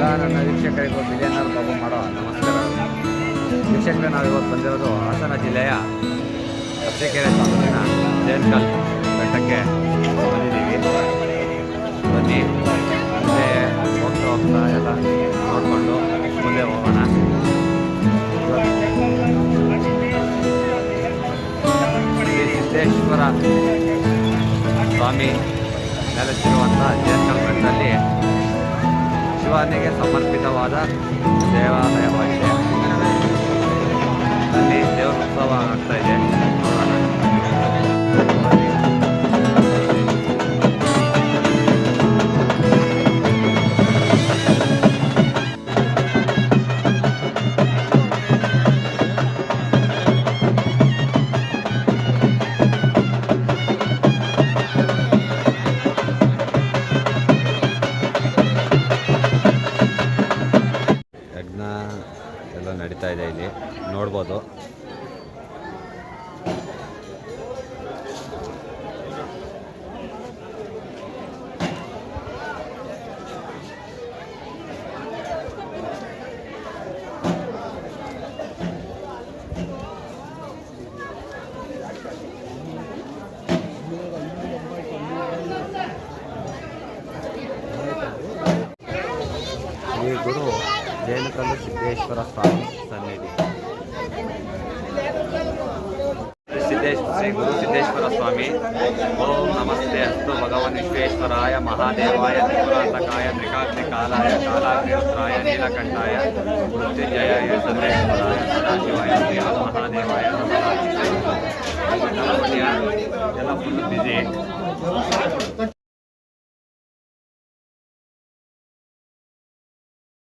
ನನ್ನ ವೀಕ್ಷಕರಿಗೂ ಬಿಲಿಯನರ್ ಬಾಬು ಮಾಡೋ ನಮಸ್ಕಾರ. ವೀಕ್ಷಕರು ನಾವು ಇವತ್ತು ಬಂದಿರೋದು ಹಾಸನ ಜಿಲ್ಲೆಯ ಅರಸೀಕೆರೆ ತಾಲೂಕಿನ ಜೇನ್ಕಲ್ ಬೆಟ್ಟಕ್ಕೆ ಬಂದಿದ್ದೀವಿ. ಬನ್ನಿ, ಮುಂದೆ ಹೋಗ್ತಾ ಹೋಗ್ತಾ ಎಲ್ಲ ನೋಡಿಕೊಂಡು ಮುಂದೆ ಹೋಗೋಣ. ಸಿದ್ದೇಶ್ವರ ಸ್ವಾಮಿ ನೆಲೆಸಿರುವಂಥ ಜೇನ್ಕಲ್ ಬೆಟ್ಟದಲ್ಲಿ ಶಿವನಿಗೆ ಸಮರ್ಪಿತವಾದ ದೇವಾಲಯವಾಗಿದೆ ಅಲ್ಲಿ ದೇವರ ಉತ್ಸವ ಆಗ್ತಾ ನೋಡ್ಬೋದು. ಈ ಗುರು ಜೇನುಕಲ್ಲು ಸಿದ್ದೇಶ್ವರ ಸ್ವಾಮಿ ಸನ್ನಿಧಿ. ಶ್ರೀ ಗುರು ಸಿದ್ದೇಶ್ವರ ಸ್ವಾಮಿ ಓಂ ನಮಸ್ತೆ ಅಸ್ತು ಭಗವನ್ ವಿಶ್ವೇಶ್ವರಾಯ ಮಹಾದೇವಾಯ ತ್ರಿಪುರಾಂತಕಾಯ ತ್ರಿಕಾಗ್ನಿ ಕಾಲಾಯ ಕಾಲಾಗ್ನಿರುದ್ರಾಯ ನೀಲಕಂಠಾಯ ಮೃತ್ಯುಂಜಯಾಯ ಸರ್ವೇಶ್ವರಾಯ ಸದಾಶಿವಾಯ ಶ್ರೀ ಮಹಾದೇವಾಯ ನಮಃ. ಎಲ್ಲ ಫುಲ್ ಬಿಸಿ